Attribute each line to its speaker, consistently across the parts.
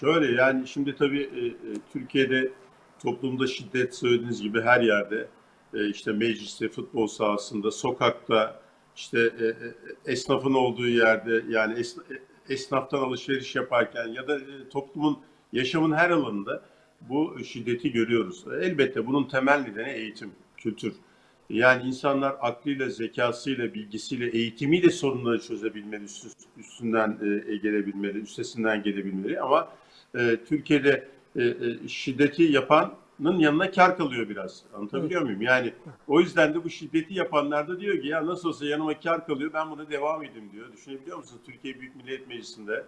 Speaker 1: Şöyle yani şimdi tabii e, e, Türkiye'de toplumda şiddet söylediğiniz gibi her yerde e, işte mecliste, futbol sahasında, sokakta, işte e, e, esnafın olduğu yerde yani es- e, esnaftan alışveriş yaparken ya da e, toplumun yaşamın her alanında bu şiddeti görüyoruz. Elbette bunun temel nedeni eğitim, kültür. Yani insanlar aklıyla, zekasıyla, bilgisiyle, eğitimiyle sorunları çözebilmeli, üst- üstünden e, gelebilmeli, üstesinden gelebilmeli. Ama e, Türkiye'de e, e, şiddeti yapanın yanına kar kalıyor biraz. Anlatabiliyor muyum? Yani o yüzden de bu şiddeti yapanlar da diyor ki ya nasıl olsa yanıma kar kalıyor ben buna devam edeyim diyor. Düşünebiliyor musunuz? Türkiye Büyük Millet Meclisi'nde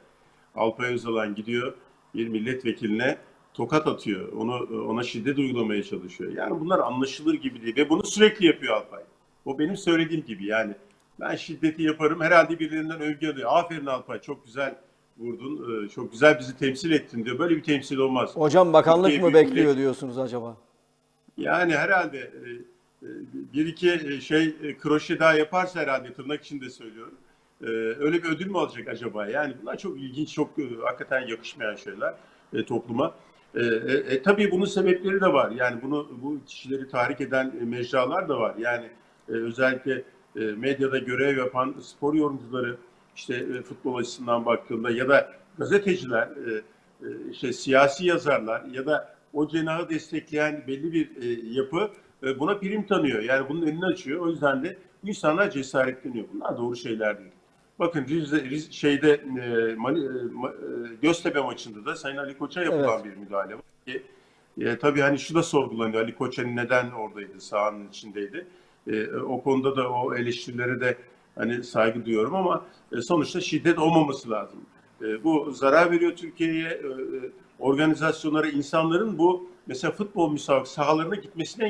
Speaker 1: Alpay Özalan gidiyor bir milletvekiline tokat atıyor. Onu ona şiddet uygulamaya çalışıyor. Yani bunlar anlaşılır gibi değil ve bunu sürekli yapıyor Alpay. O benim söylediğim gibi yani ben şiddeti yaparım. Herhalde birilerinden övgü alıyor. Aferin Alpay çok güzel vurdun. Ee, Çok güzel bizi temsil ettin diyor. Böyle bir temsil olmaz.
Speaker 2: Hocam bakanlık
Speaker 1: Türkiye
Speaker 2: mı bekliyor
Speaker 1: Millet-
Speaker 2: diyorsunuz acaba?
Speaker 1: Yani herhalde e, e, bir iki e, şey e, kroşe daha yaparsa herhalde tırnak içinde söylüyorum. E, Öyle bir ödül mü alacak acaba? Yani bunlar çok ilginç, çok e, hakikaten yakışmayan şeyler e, topluma. E, e, e, tabii bunun sebepleri de var. Yani bunu bu kişileri tahrik eden e, mecralar da var. Yani e, özellikle e, medyada görev yapan spor yorumcuları işte e, futbol açısından baktığında ya da gazeteciler, e, e, işte siyasi yazarlar ya da o cenahı destekleyen belli bir e, yapı e, buna prim tanıyor. Yani bunun önünü açıyor. O yüzden de insanlar cesaretleniyor. Bunlar doğru şeyler değil. Bakın Rize, şeyde e, Mali, e, e, Göztepe maçında da Sayın Ali Koç'a yapılan bir müdahale var ki e, tabii hani şu da sorgulanıyor. Ali Koç hani neden oradaydı, sahanın içindeydi. E, o konuda da o eleştirilere de hani saygı duyuyorum ama e, sonuçta şiddet olmaması lazım. E, bu zarar veriyor Türkiye'ye, e, e, organizasyonlara, insanların bu mesela futbol müsabak sahalarına gitmesine